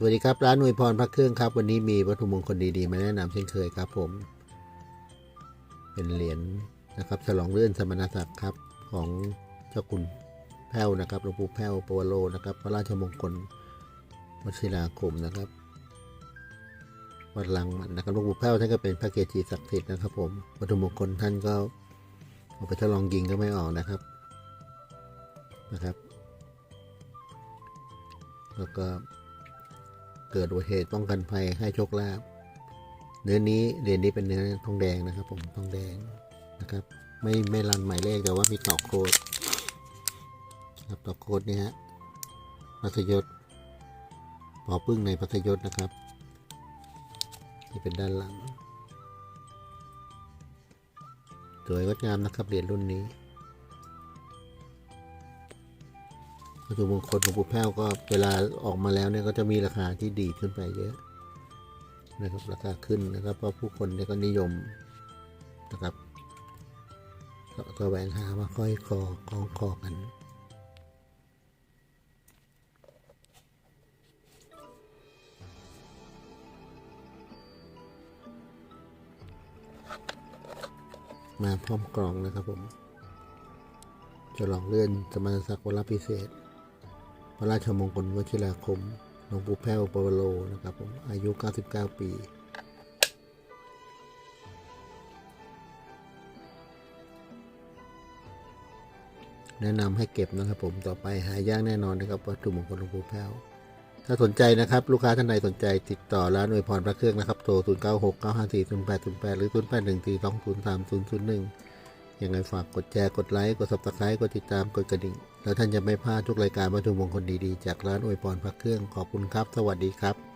สวัสดีครับ ร้านอวยพรพระเครื่องครับ วันนี้มีวัตถุมงคลดีๆ มาแนะนำเช่นเคยครับผม เป็นเหรียญนะครับฉลองเลื่อนสมณศักดิ์ครับของเจ้าคุณแพ้วนะครับหลวงปู่แพ้วปวโรนะครับ พระราชมงคลวชิราคมนะครับวัดลังมันนะครับหลวงปู่แพ้วท่านก็เป็นพระเกจิศักดิ์สิทธิ์นะครับ ผมวัตถุมงคลท่านก็เอาไปทดลองยิงก็ไม่ออกนะครับนะครับ แล้วก็ เกิดอุบัติเหตุป้องกันภัยให้โชคลาภเนื้อนี้เหรียญนี้เป็นเนื้อทองแดงนะครับ ผมทองแดงนะครับ ไม่ไม่รันหมายเลขแต่ว่ามีต่อโคดครับต่อโคดเนี่ยฮะพัทยศปอพึ่งในพัทยศนะครับที่เป็นด้านหลังสวยงดงามนะครับเหรียญรุ่นนี้ วัตถุมงคลของปู่แพ้วก็เวลาออกมาแล้วเนี่ยก็จะมีราคาที่ดีขึ้นไปเยอะนะครับราคาขึ้นนะครับเพราะผู้คนเนี่ยก็นิยมนะครับก็แสวงหามาค่อยคอคล้องคอกันมาพร้อมกล่องนะครับผม จะลองเลื่อนสมณศักวรพิเศษ พระราชมงคลวชิราคมหลวงปู่แพ้วปวโรนะครับผมอายุ 99 ปีแนะนำให้เก็บนะครับผมต่อไปหายากแน่นอนนะครับวัตถุมงคลหลวงปู่แพ้ว ถ้าสนใจนะครับ ลูกค้าท่านใดสนใจติดต่อร้านอวยพรพระเครื่องนะครับโทร 0 9 6 9 5 4 0 8 0 8 หรือ 0 8 1 4 2 0 3 0 0 1ยังไงฝากกดแชร์กดไลค์กด subscribe กดติดตามกดกระดิ่ง แล้วท่านจะไม่พลาดทุกรายการวัตถุมงคลดีๆ จากร้านอวยพรพระเครื่องขอบคุณครับ สวัสดีครับ